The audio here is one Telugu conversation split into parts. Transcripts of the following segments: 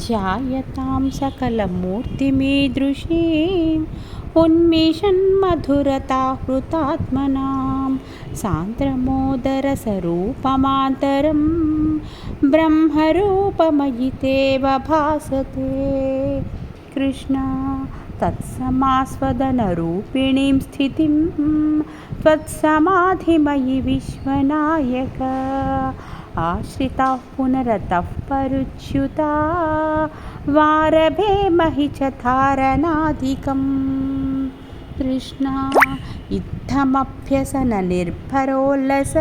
ध्यायतां सकलमूर्तिमीदृशीम् उन्मिषन्मधुरताहृतात्मनां सान्द्रमोदरसरूपमान्तरं ब्रह्मरूपमयि तेव भासते कृष्ण तत्समास्वदनरूपिणीं स्थितिं त्वत्समाधिमयि विश्वनायक आश्रिताः पुनरतः परुच्युता वारभे महि च धारणाधिकम् कृष्णा इत्थमभ्यसननिर्भरोल्लस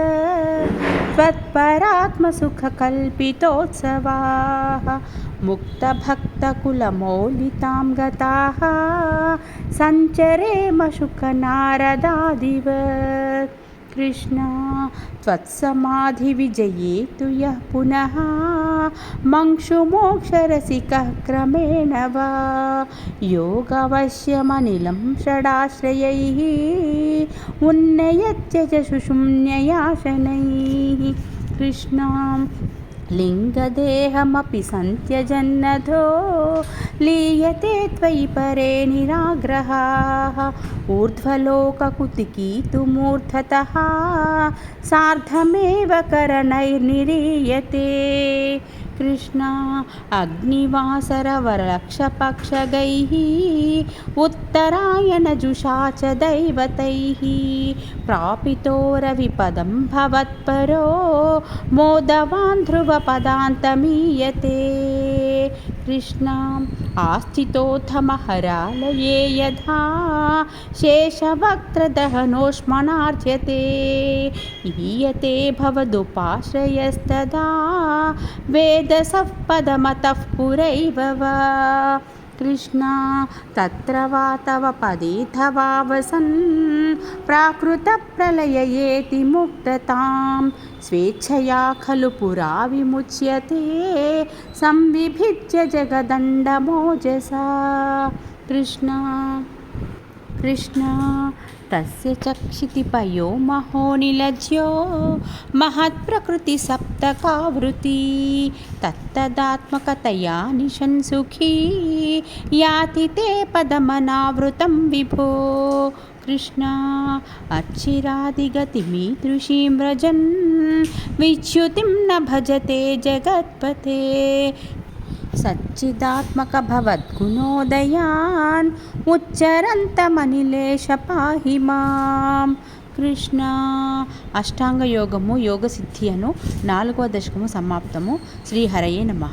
त्वत्परात्मसुखकल्पितोत्सवाः मुक्तभक्तकुलमौलितां गताः सञ्चरेम शुकनारदादिवत् कृष्णा त्वत्समाधिविजये तु यः पुनः। मंशुमोक्षरसिकः क्रमेण वा। योगवश्यमनिलं षडाश्रयैः शनैः कृष्णां लिङ्गदेहमपि सन्त्यजन्नधो लीयते त्वयि परे निराग्रहाः ऊर्ध्वलोककुतिकी तु मूर्धतः सार्धमेव करणैर्निरीयते कृष्ण अग्निवासरवरक्षपक्षगैः उत्तरायणजुषा च दैवतैः प्रापितोरविपदं भवत्परो मोदवान् ध्रुवपदान्तमीयते। कृष्णाम् आस्थितोऽथमहरालये यथा शेषवक्त्रदहनोष्मणार्च्यते हीयते भवदुपाश्रयस्तदा वेदसः पदमतः पुरैव वा कृष्णा तत्र वा तव पदेथवा वसन् प्राकृतप्रलययेति मुक्ततां स्वेच्छया खलु पुरा विमुच्यते संविभिज्य जगदण्डमोजसा कृष्णा కృష్ణ తస్య చక్షితి పయో మహో నిలజ్యో మహత్ప్రకృతి సప్తకావృతి తత్తదాత్మకతయా నిషన్ సుఖీ యాతి తే పదమనావృతం విభో కృష్ణ అచ్చిరాదిగతిమీదృశీం వ్రజన్ విచ్యుతిం న భజతే జగత్పతే సచ్చిదాత్మక భవద్గుణోదయాన్ ఉచ్చరంతమనిలేష పాహి మాం కృష్ణ అష్టాంగ యోగము యోగసిద్ధి అను నాలుగో దశకము సమాప్తము. శ్రీహరయే నమ.